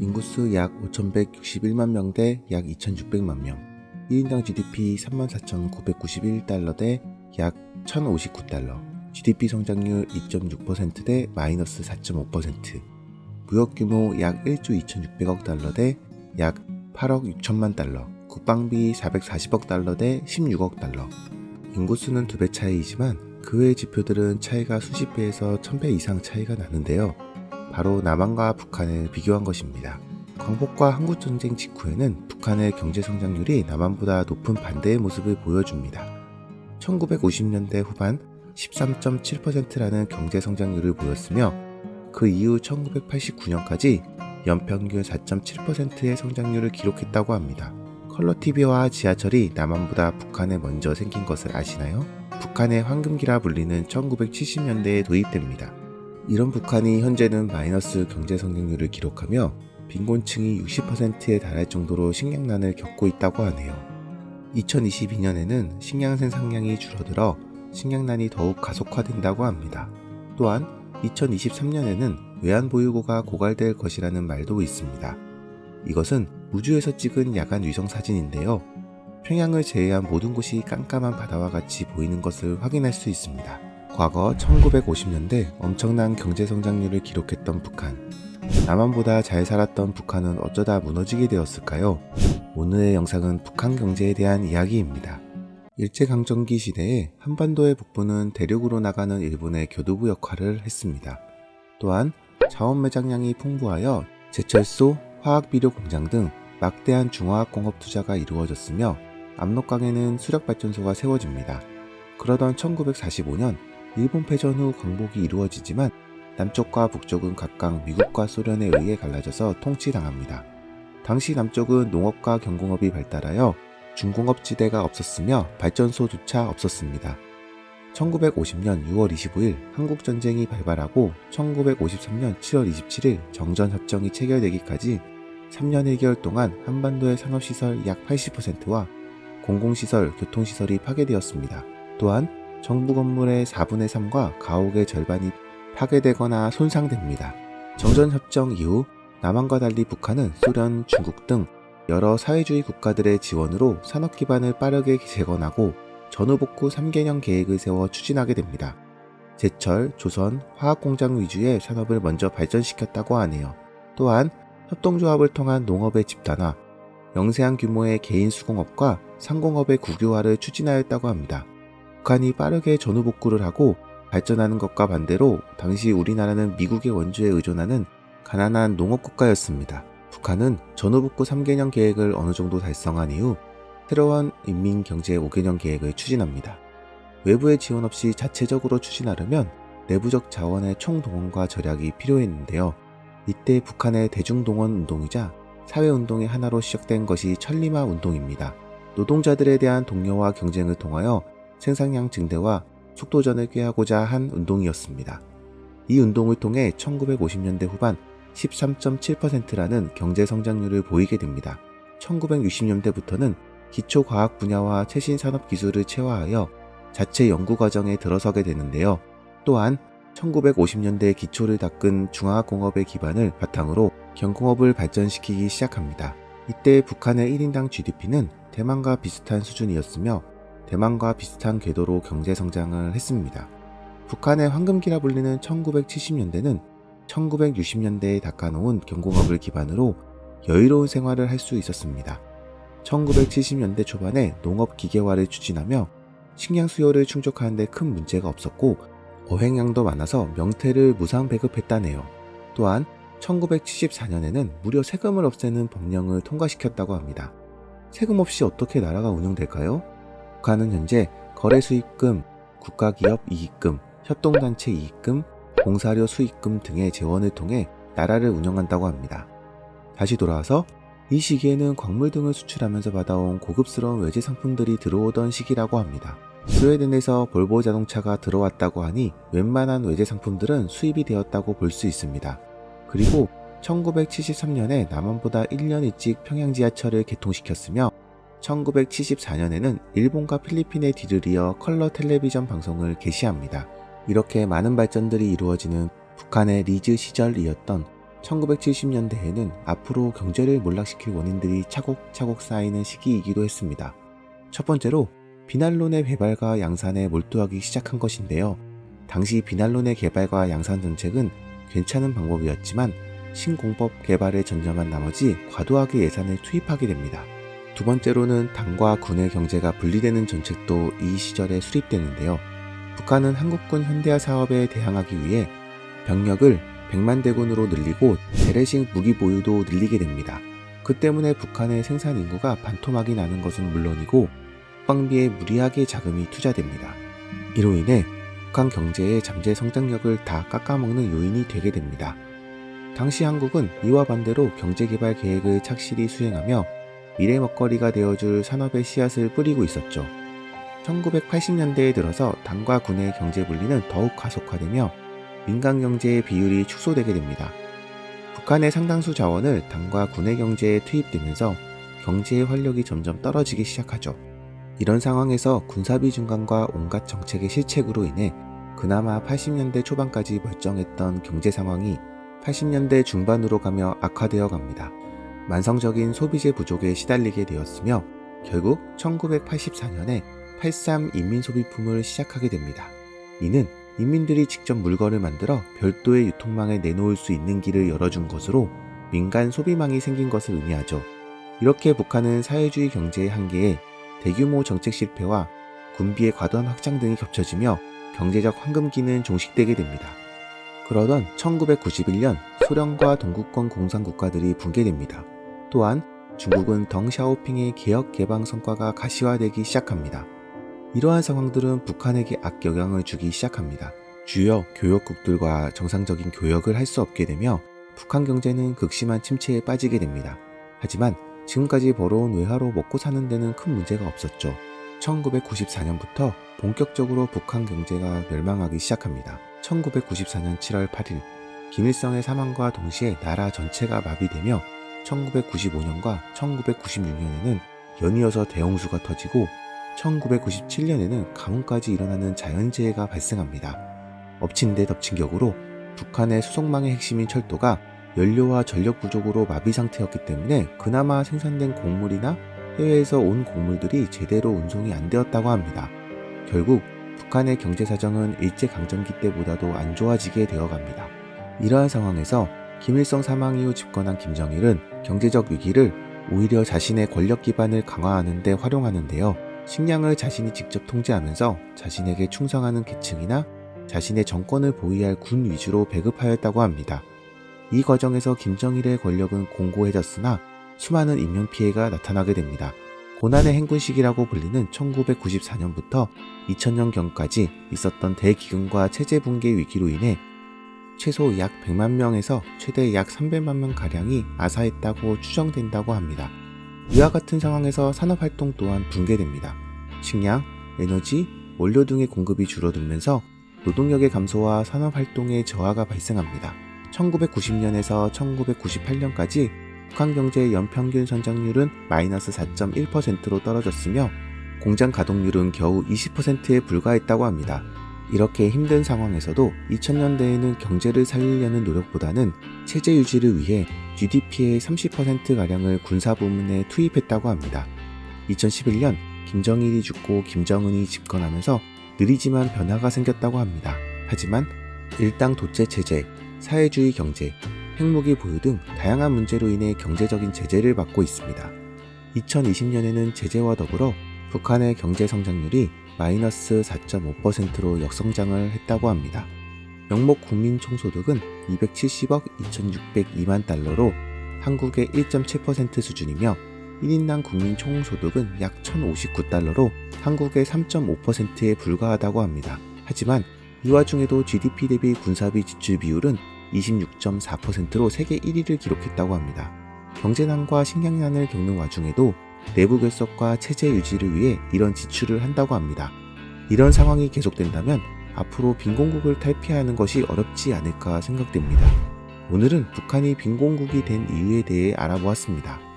인구수 약 5,161만 명 대 약 2,600만 명. 1인당 GDP 34,991달러 대 약 1,059달러. GDP 성장률 2.6%대 마이너스 4.5%. 무역 규모 약 1조 2,600억 달러 대 약 8억 6천만 달러. 국방비 440억 달러 대 16억 달러. 인구수는 두 배 차이이지만 그 외의 지표들은 차이가 수십 배에서 천 배 이상 차이가 나는데요. 바로 남한과 북한을 비교한 것입니다. 광복과 한국전쟁 직후에는 북한의 경제 성장률이 남한보다 높은 반대의 모습을 보여줍니다. 1950년대 후반 13.7%라는 경제 성장률을 보였으며 그 이후 1989년까지 연평균 4.7%의 성장률을 기록했다고 합니다. 컬러 TV와 지하철이 남한보다 북한에 먼저 생긴 것을 아시나요? 북한의 황금기라 불리는 1970년대에 도입됩니다. 이런 북한이 현재는 마이너스 경제 성장률을 기록하며 빈곤층이 60%에 달할 정도로 식량난을 겪고 있다고 하네요. 2022년에는 식량 생산량이 줄어들어 식량난이 더욱 가속화된다고 합니다. 또한 2023년에는 외환보유고가 고갈될 것이라는 말도 있습니다. 이것은 우주에서 찍은 야간 위성 사진인데요. 평양을 제외한 모든 곳이 깜깜한 바다와 같이 보이는 것을 확인할 수 있습니다. 과거 1950년대 엄청난 경제 성장률을 기록했던 북한. 남한보다 잘 살았던 북한은 어쩌다 무너지게 되었을까요? 오늘의 영상은 북한 경제에 대한 이야기입니다. 일제강점기 시대에 한반도의 북부는 대륙으로 나가는 일본의 교두부 역할을 했습니다. 또한 자원 매장량이 풍부하여 제철소, 화학비료 공장 등 막대한 중화학 공업 투자가 이루어졌으며 압록강에는 수력발전소가 세워집니다. 그러던 1945년 일본 패전 후 광복이 이루어지지만 남쪽과 북쪽은 각각 미국과 소련에 의해 갈라져서 통치당합니다. 당시 남쪽은 농업과 경공업이 발달하여 중공업 지대가 없었으며 발전소조차 없었습니다. 1950년 6월 25일 한국전쟁이 발발하고 1953년 7월 27일 정전협정이 체결되기까지 3년 1개월 동안 한반도의 산업시설 약 80%와 공공시설, 교통시설이 파괴되었습니다. 또한 정부 건물의 4분의 3과 가옥의 절반이 파괴되거나 손상됩니다. 정전협정 이후 남한과 달리 북한은 소련, 중국 등 여러 사회주의 국가들의 지원으로 산업 기반을 빠르게 재건하고 전후 복구 3개년 계획을 세워 추진하게 됩니다. 제철, 조선, 화학공장 위주의 산업을 먼저 발전시켰다고 하네요. 또한 협동조합을 통한 농업의 집단화, 영세한 규모의 개인 수공업과 상공업의 국유화를 추진하였다고 합니다. 북한이 빠르게 전후 복구를 하고 발전하는 것과 반대로 당시 우리나라는 미국의 원주에 의존하는 가난한 농업 국가였습니다. 북한은 전후복구 3개년 계획을 어느 정도 달성한 이후 새로운 인민경제 5개년 계획을 추진합니다. 외부의 지원 없이 자체적으로 추진하려면 내부적 자원의 총동원과 절약이 필요했는데요. 이때 북한의 대중동원 운동이자 사회운동의 하나로 시작된 것이 천리마 운동입니다. 노동자들에 대한 독려와 경쟁을 통하여 생산량 증대와 속도전을 꾀하고자 한 운동이었습니다. 이 운동을 통해 1950년대 후반 13.7%라는 경제 성장률을 보이게 됩니다. 1960년대부터는 기초과학 분야와 최신 산업 기술을 체화하여 자체 연구 과정에 들어서게 되는데요. 또한 1950년대 기초를 닦은 중화공업의 기반을 바탕으로 경공업을 발전시키기 시작합니다. 이때 북한의 1인당 GDP는 대만과 비슷한 수준이었으며 대만과 비슷한 궤도로 경제 성장을 했습니다. 북한의 황금기라 불리는 1970년대는 1960년대에 닦아놓은 경공업을 기반으로 여유로운 생활을 할 수 있었습니다. 1970년대 초반에 농업 기계화를 추진하며 식량 수요를 충족하는 데 큰 문제가 없었고 어획량도 많아서 명태를 무상 배급했다네요. 또한 1974년에는 무려 세금을 없애는 법령을 통과시켰다고 합니다. 세금 없이 어떻게 나라가 운영될까요? 북한은 현재 거래 수익금, 국가기업 이익금, 협동단체 이익금, 공사료 수익금 등의 재원을 통해 나라를 운영한다고 합니다. 다시 돌아와서 이 시기에는 광물 등을 수출하면서 받아온 고급스러운 외제 상품들이 들어오던 시기라고 합니다. 스웨덴에서 볼보 자동차가 들어왔다고 하니 웬만한 외제 상품들은 수입이 되었다고 볼 수 있습니다. 그리고 1973년에 남한보다 1년 일찍 평양 지하철을 개통시켰으며 1974년에는 일본과 필리핀의 뒤를 이어 컬러 텔레비전 방송을 개시합니다. 이렇게 많은 발전들이 이루어지는 북한의 리즈 시절이었던 1970년대에는 앞으로 경제를 몰락시킬 원인들이 차곡차곡 쌓이는 시기이기도 했습니다. 첫 번째로 비난론의 개발과 양산에 몰두하기 시작한 것인데요. 당시 비난론의 개발과 양산 정책은 괜찮은 방법이었지만 신공법 개발에 전념한 나머지 과도하게 예산을 투입하게 됩니다. 두 번째로는 당과 군의 경제가 분리되는 정책도 이 시절에 수립되는데요. 북한은 한국군 현대화 사업에 대항하기 위해 병력을 100만 대군으로 늘리고 재래식 무기 보유도 늘리게 됩니다. 그 때문에 북한의 생산 인구가 반토막이 나는 것은 물론이고 국방비에 무리하게 자금이 투자됩니다. 이로 인해 북한 경제의 잠재 성장력을 다 깎아먹는 요인이 되게 됩니다. 당시 한국은 이와 반대로 경제개발 계획을 착실히 수행하며 미래 먹거리가 되어줄 산업의 씨앗을 뿌리고 있었죠. 1980년대에 들어서 당과 군의 경제 분리는 더욱 가속화되며 민간 경제의 비율이 축소되게 됩니다. 북한의 상당수 자원을 당과 군의 경제에 투입되면서 경제의 활력이 점점 떨어지기 시작하죠. 이런 상황에서 군사비 증강과 온갖 정책의 실책으로 인해 그나마 80년대 초반까지 멀쩡했던 경제 상황이 80년대 중반으로 가며 악화되어 갑니다. 만성적인 소비재 부족에 시달리게 되었으며 결국 1984년에 83 인민소비품을 시작하게 됩니다. 이는 인민들이 직접 물건을 만들어 별도의 유통망에 내놓을 수 있는 길을 열어준 것으로 민간 소비망이 생긴 것을 의미하죠. 이렇게 북한은 사회주의 경제의 한계에 대규모 정책 실패와 군비의 과도한 확장 등이 겹쳐지며 경제적 황금기는 종식되게 됩니다. 그러던 1991년 소련과 동구권 공산국가들이 붕괴됩니다. 또한 중국은 덩샤오핑의 개혁 개방 성과가 가시화되기 시작합니다. 이러한 상황들은 북한에게 악영향을 주기 시작합니다. 주요 교역국들과 정상적인 교역을 할 수 없게 되며 북한 경제는 극심한 침체에 빠지게 됩니다. 하지만 지금까지 벌어온 외화로 먹고 사는 데는 큰 문제가 없었죠. 1994년부터 본격적으로 북한 경제가 멸망하기 시작합니다. 1994년 7월 8일 김일성의 사망과 동시에 나라 전체가 마비되며 1995년과 1996년에는 연이어서 대홍수가 터지고 1997년에는 가뭄까지 일어나는 자연재해가 발생합니다. 엎친 데 덮친 격으로 북한의 수송망의 핵심인 철도가 연료와 전력 부족으로 마비 상태였기 때문에 그나마 생산된 곡물이나 해외에서 온 곡물들이 제대로 운송이 안 되었다고 합니다. 결국 북한의 경제 사정은 일제강점기 때보다도 안 좋아지게 되어 갑니다. 이러한 상황에서 김일성 사망 이후 집권한 김정일은 경제적 위기를 오히려 자신의 권력 기반을 강화하는 데 활용하는데요. 식량을 자신이 직접 통제하면서 자신에게 충성하는 계층이나 자신의 정권을 보위할 군 위주로 배급하였다고 합니다. 이 과정에서 김정일의 권력은 공고해졌으나 수많은 인명 피해가 나타나게 됩니다. 고난의 행군 시기라고 불리는 1994년부터 2000년경까지 있었던 대기근과 체제 붕괴 위기로 인해 최소 약 100만 명에서 최대 약 300만 명 가량이 아사했다고 추정된다고 합니다. 이와 같은 상황에서 산업활동 또한 붕괴됩니다. 식량, 에너지, 원료 등의 공급이 줄어들면서 노동력의 감소와 산업활동의 저하가 발생합니다. 1990년에서 1998년까지 북한 경제의 연평균 성장률은 마이너스 4.1%로 떨어졌으며 공장 가동률은 겨우 20%에 불과했다고 합니다. 이렇게 힘든 상황에서도 2000년대에는 경제를 살리려는 노력보다는 체제 유지를 위해 GDP의 30%가량을 군사 부문에 투입했다고 합니다. 2011년 김정일이 죽고 김정은이 집권하면서 느리지만 변화가 생겼다고 합니다. 하지만 일당 독재 체제, 사회주의 경제, 핵무기 보유 등 다양한 문제로 인해 경제적인 제재를 받고 있습니다. 2020년에는 제재와 더불어 북한의 경제 성장률이 마이너스 4.5%로 역성장을 했다고 합니다. 명목 국민 총소득은 270억 2,602만 달러로 한국의 1.7% 수준이며 1인당 국민 총소득은 약 1,059달러로 한국의 3.5%에 불과하다고 합니다. 하지만 이 와중에도 GDP 대비 군사비 지출 비율은 26.4%로 세계 1위를 기록했다고 합니다. 경제난과 식량난을 겪는 와중에도 내부 결속과 체제 유지를 위해 이런 지출을 한다고 합니다. 이런 상황이 계속된다면 앞으로 빈곤국을 탈피하는 것이 어렵지 않을까 생각됩니다. 오늘은 북한이 빈곤국이 된 이유에 대해 알아보았습니다.